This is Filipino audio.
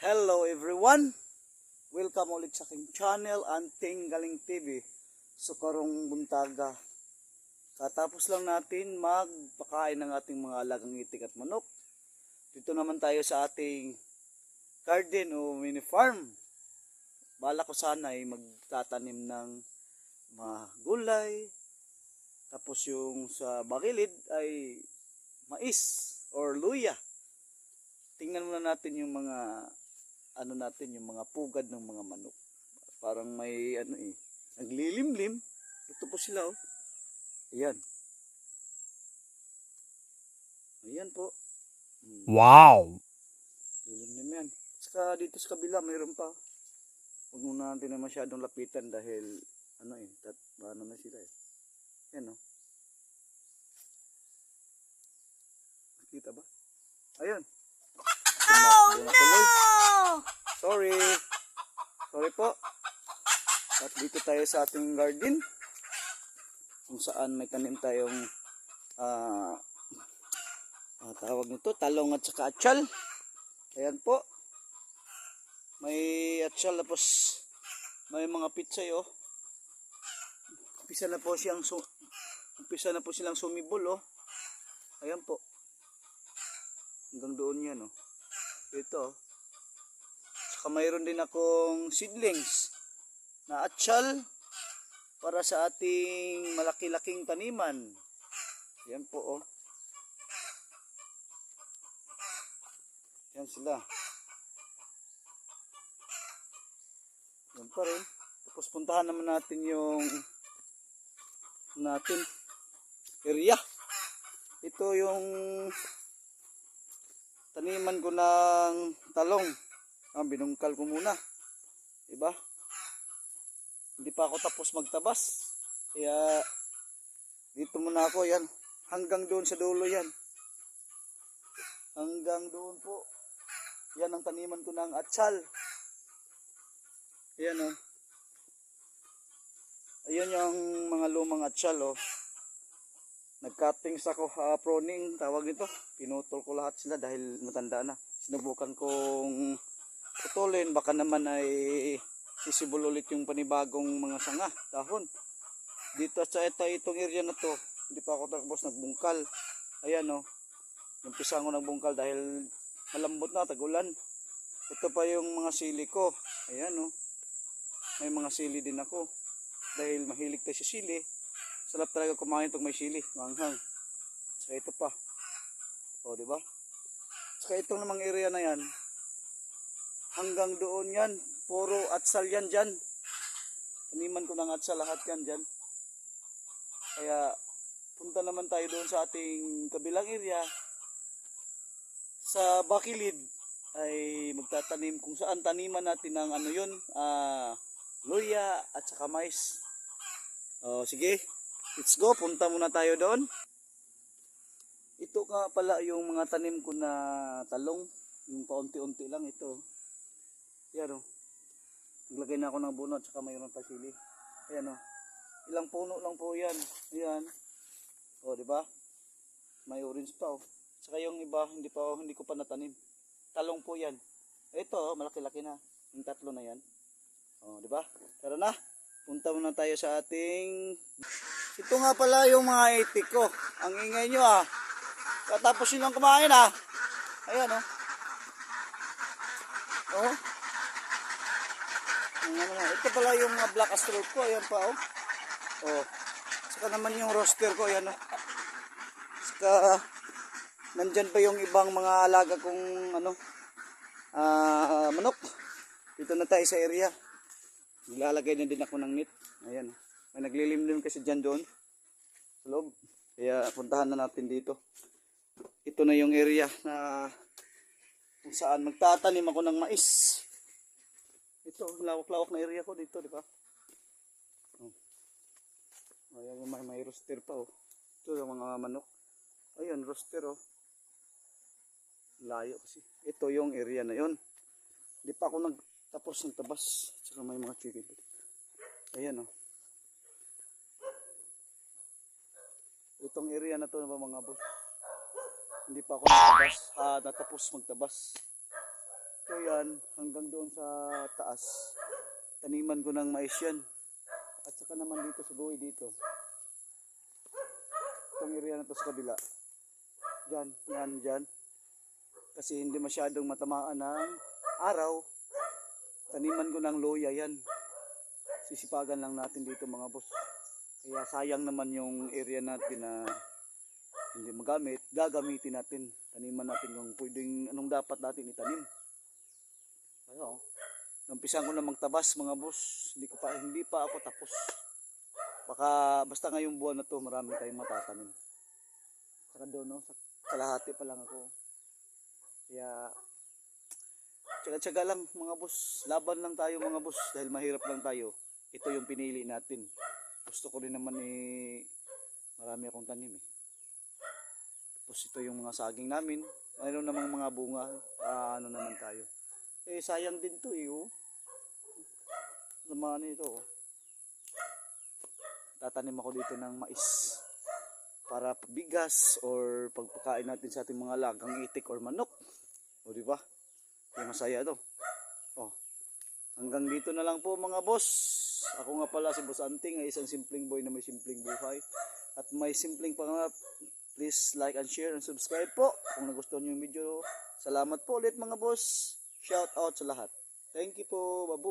Hello everyone! Welcome ulit sa aking channel, Anting Galing TV. So karong buntaga, katapos lang natin magpakain ng ating mga alagang itik at manok. Dito naman tayo sa ating garden o mini farm. Bala ko sana ay magtatanim ng mga gulay. Tapos yung sa bakilid ay mais or luya tingnan muna natin yung mga ano natin yung mga pugad ng mga manok. Parang may ano eh naglilimlim. Ito po sila oh. Ayan. Ayan po. Hmm. Wow! lilimlim yan. Saka dito sa kabila mayroon pa. Huwag muna natin na masyadong lapitan dahil ano eh tat, ano na sila eh. Yan oh. Nakita ba? Ayun Oh, no! Sorry. Sorry po. At dito tayo sa ating garden. Kung saan may tanim tayong ah ah, tawag nito, talong at saka atsyal. Ayan po. May atsyal tapos may mga pitsay oh. Umpisa na po siyang su umpisa na po silang sumibol oh. Ayan po. Hanggang doon yan oh. Ito. Saka mayroon din akong seedlings na atsyal para sa ating malaki-laking taniman. Yan po oh. Yan sila. Yan pa rin. Tapos puntahan naman natin yung natin area. Ito yung taniman ko ng talong. Ah, binungkal ko muna. Diba? Hindi pa ako tapos magtabas. Kaya dito muna ako yan. Hanggang doon sa dulo yan. Hanggang doon po. Yan ang taniman ko ng atsal. Ayan o. Oh. Ayan yung mga lumang atsal o. Oh. Nag-cuttings ako, uh, pruning, tawag nito. Pinutol ko sila dahil matanda na. Sinubukan kong putulin, baka naman ay sisibol ulit yung panibagong mga sanga, dahon. Dito sa ito, itong area na to, hindi pa ako tapos nagbungkal. Ayan o, oh, umpisa ko nagbungkal dahil malambot na, tagulan. Ito pa yung mga sili ko. Ayan o, oh, may mga sili din ako. Dahil mahilig tayo sa sili, Sarap talaga kumain pag may sili, manghang. Saka ito pa. O, di ba? Saka itong namang area na yan, hanggang doon yan, puro atsal yan dyan. Taniman ko ng atsal lahat yan dyan. Kaya, punta naman tayo doon sa ating kabilang area. Sa Bakilid, ay magtatanim kung saan taniman natin ng ano yun, ah, luya at saka mais. O, sige. Let's go, punta muna tayo doon. Ito nga pala yung mga tanim ko na talong. Yung paunti-unti lang ito. Yan o. Oh. Naglagay na ako ng buno at saka mayroon pa sili. Ayan o. Oh. Ilang puno lang po yan. Ayan. O, oh, di ba? May orange pa o. Saka yung iba, hindi pa hindi ko pa natanim. Talong po yan. Ito, malaki-laki na. Yung tatlo na yan. O, di ba? Tara na. Punta muna tayo sa ating ito nga pala yung mga itik ko. Ang ingay nyo ah. Katapos yun lang kumain ah. Ayan oh. Oh. Ayan, ito pala yung mga black astral ko. Ayan pa oh. Oh. Saka naman yung roster ko. Ayan oh. Saka nandyan pa yung ibang mga alaga kong ano ah manok. Dito na tayo sa area. Nilalagay na din ako ng net. Ayan oh. May naglilimlim kasi dyan doon. Sa loob. Kaya puntahan na natin dito. Ito na yung area na kung saan magtatanim ako ng mais. Ito, lawak-lawak na area ko dito, di ba? Oh. Ayan yung may, may roster pa, oh. Ito yung mga manok. Ayun, roster, oh. Layo kasi. Ito yung area na yon. Hindi pa ako nagtapos ng tabas. Saka may mga chicken. Ayan, oh. itong area na to na mga boss hindi pa ako natabas ah, natapos magtabas so yan hanggang doon sa taas. Taniman ko ng mais yan. At saka naman dito sa buhay dito. Itong area na to sa kabila. Dyan, yan, dyan. Kasi hindi masyadong matamaan ng araw. Taniman ko ng loya yan. Sisipagan lang natin dito mga boss. Kaya sayang naman yung area natin na hindi magamit. Gagamitin natin. Taniman natin kung pwedeng anong dapat natin itanim. Ano? Nampisan ko na magtabas mga boss. Hindi ko pa hindi pa ako tapos. Baka basta ngayong buwan na to marami tayong matatanim. Saka doon no, sa kalahati pa lang ako. Kaya tsaga-tsaga lang mga boss. Laban lang tayo mga boss dahil mahirap lang tayo. Ito yung pinili natin. Gusto ko rin naman eh marami akong tanim eh. Tapos ito yung mga saging namin. Mayroon namang mga bunga. Ah, ano naman tayo. Eh sayang din to eh oh. Laman ito oh. Tatanim ako dito ng mais para bigas or pagpakain natin sa ating mga lagang itik or manok. O di ba? Kaya masaya to. Oh. Hanggang dito na lang po mga boss. Ako nga pala si Boss Anting, ay isang simpleng boy na may simpleng buhay. At may simpleng pangarap. Please like and share and subscribe po kung nagustuhan niyo yung video. Salamat po ulit mga boss. Shout out sa lahat. Thank you po. Babu.